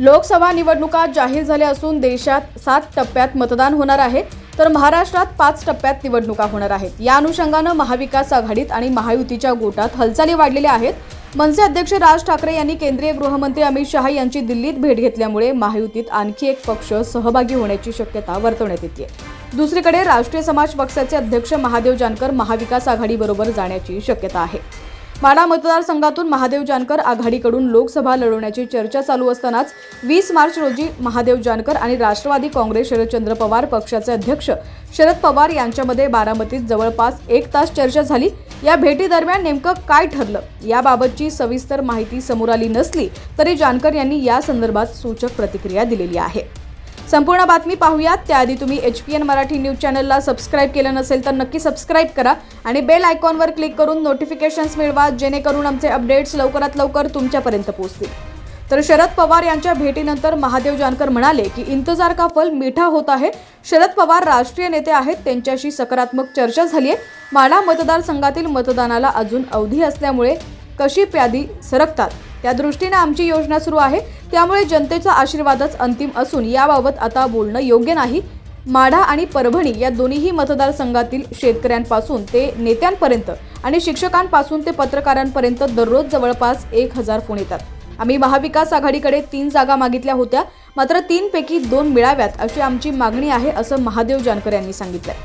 लोकसभा निवडणुका जाहीर झाल्या असून देशात सात टप्प्यात मतदान होणार आहे. तर महाराष्ट्रात पाच टप्प्यात निवडणुका होणार आहेत. या अनुषंगानं महाविकास आघाडीत आणि महायुतीच्या गोटात हालचाली वाढलेल्या आहेत. मनसे अध्यक्ष राज ठाकरे यांनी केंद्रीय गृहमंत्री अमित शहा यांची दिल्लीत भेट घेतल्यामुळे महायुतीत आणखी एक पक्ष सहभागी होण्याची शक्यता वर्तवण्यात येते दुसरीकडे राष्ट्रीय समाज पक्षाचे अध्यक्ष महादेव जानकर महाविकास आघाडीबरोबर जाण्याची शक्यता आहे. माढा मतदारसंघातून महादेव जानकर आघाडीकडून लोकसभा लढवण्याची चर्चा चालू असतानाच वीस मार्च रोजी महादेव जानकर आणि राष्ट्रवादी काँग्रेस शरदचंद्र पवार पक्षाचे अध्यक्ष शरद पवार यांच्यामध्ये बारामतीत जवळपास एक तास चर्चा झाली. या भेटीदरम्यान नेमकं काय ठरलं? याबाबतची सविस्तर माहिती समोर आली नसली तरी जानकर यांनी या संदर्भात सूचक प्रतिक्रिया दिलेली आहे. संपूर्ण बातमी पाहूयात. त्याआधी तुम्ही H P N Marathi news चॅनलला सबस्क्राईब केलं नसेल तर नक्की सबस्क्राईब करा आणि बेल आयकॉनवर क्लिक करून नोटिफिकेशन्स मिळवा जेणेकरून आमचे अपडेट्स लवकरात लवकर तुमच्यापर्यंत पोहोचतील. तर शरद पवार यांच्या भेटीनंतर महादेव जानकर म्हणाले की इंतजार का फल मिठा होत आहे. शरद पवार राष्ट्रीय नेते आहेत. त्यांच्याशी सकारात्मक चर्चा झाली आहे. माढा मतदारसंघातील मतदानाला अजून अवधी असल्यामुळे कशी प्यादी सरकतात? त्या दृष्टीने आमची योजना सुरू आहे. त्यामुळे जनतेचा आशीर्वादच अंतिम असून याबाबत आता बोलणं योग्य नाही. माढा आणि परभणी या दोन्हीही मतदारसंघातील शेतकऱ्यांपासून ते नेत्यांपर्यंत आणि शिक्षकांपासून ते पत्रकारांपर्यंत दररोज जवळपास एक हजार फोन येतात. आम्ही महाविकास आघाडीकडे तीन जागा मागितल्या होत्या. मात्र तीनपैकी दोन मिळाव्यात अशी आमची मागणी आहे असं महादेव जानकर यांनी सांगितलंय.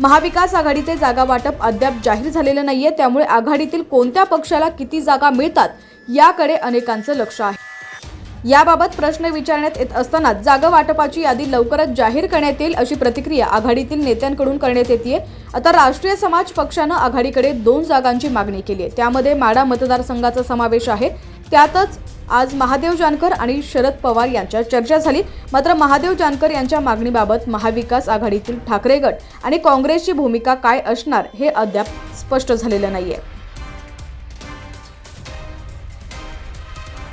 महाविकास आघाडीचे जागा वाटप अद्याप जाहीर झालेलं नाहीये. त्यामुळे आघाडीतील कोणत्या पक्षाला किती जागा मिळतात याकडे अनेकांचं लक्ष आहे. याबाबत प्रश्न विचारण्यात येत असताना जागा वाटपाची यादी लवकरच जाहीर करण्यात येईल अशी प्रतिक्रिया आघाडीतील नेत्यांकडून करण्यात येते आता राष्ट्रीय समाज पक्षानं आघाडीकडे दोन जागांची मागणी केली आहे त्यामध्ये माडा मतदारसंघाचा समावेश आहे. त्यातच आज महादेव जानकर आणि शरद पवार यांच्या चर्चा झाली. मात्र महादेव जानकर यांच्या मागणीबाबत महाविकास आघाडीतील ठाकरे गट आणि काँग्रेसची भूमिका काय असणार हे अद्याप स्पष्ट झालेलं नाहीये.